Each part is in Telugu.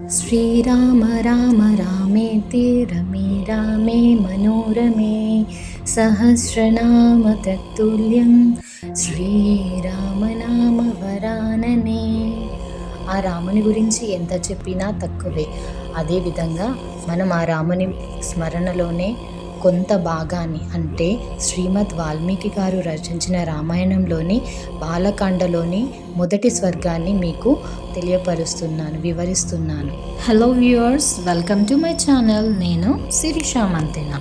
శ్రీరామ రామ రామేతి రమే రామే మనోరమే సహస్రనామ తత్తుల్యం శ్రీరామనామ వరాననే. ఆ రాముని గురించి ఎంత చెప్పినా తక్కువే. అదేవిధంగా మనం ఆ రాముని స్మరణలోనే కొంత భాగాన్ని అంటే శ్రీమద్ వాల్మీకి గారు రచించిన రామాయణంలోని బాలకాండలోని మొదటి స్వర్గాన్ని మీకు తెలియపరుస్తున్నాను వివరిస్తున్నాను. Hello viewers welcome to my channel నేను శిరీష మంతెన.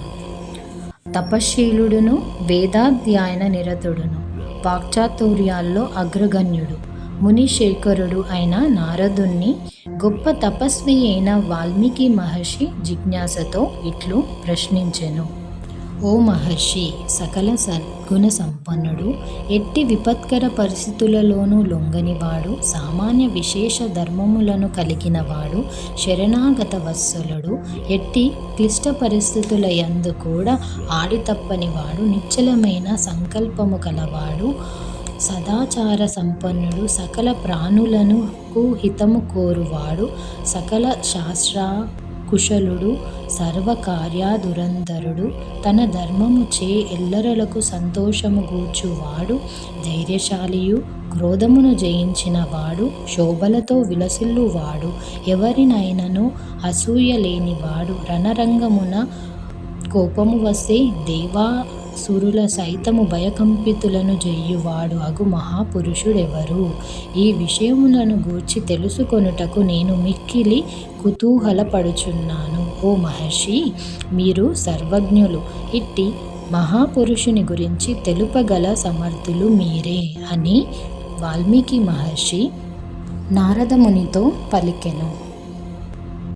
తపశీలుడును వేదాధ్యాయన నిరతుడును వాక్చాతుర్యాల్లో అగ్రగణ్యుడు మునిశేఖరుడు అయిన నారదుణ్ణి గొప్ప తపస్వి అయిన వాల్మీకి మహర్షి జిజ్ఞాసతో ఇట్లు ప్రశ్నించెను. ఓ మహర్షి సకల సద్గుణ సంపన్నుడు ఎట్టి విపత్కర పరిస్థితులలోనూ లొంగనివాడు సామాన్య విశేష ధర్మములను కలిగినవాడు శరణాగత వత్సలుడు ఎట్టి క్లిష్ట పరిస్థితుల యందు కూడా ఆడితప్పనివాడు నిశ్చలమైన సంకల్పము కలవాడు సదాచార సంపన్నుడు సకల ప్రాణులను హితము కోరువాడు సకల శాస్త్ర కుశలుడు సర్వకార్యాదురంధరుడు తన ధర్మము చే ఎల్లరలకు సంతోషము గూర్చువాడు ధైర్యశాలియు క్రోధమును జయించిన వాడు శోభలతో విలసిల్లువాడు ఎవరినైనను అసూయ లేనివాడు రణరంగమున కోపము వస్తే దేవా దేవాసురుల సైతము భయకంపితులను జెయ్యువాడు అగు మహాపురుషుడెవరు? ఈ విషయములను గూర్చి తెలుసుకొనుటకు నేను మిక్కిలి కుతూహలపడుచున్నాను. ఓ మహర్షి మీరు సర్వజ్ఞులు ఇట్టి మహాపురుషుని గురించి తెలుపగల సమర్థులు మీరే అని వాల్మీకి మహర్షి నారదమునితో పలికెను.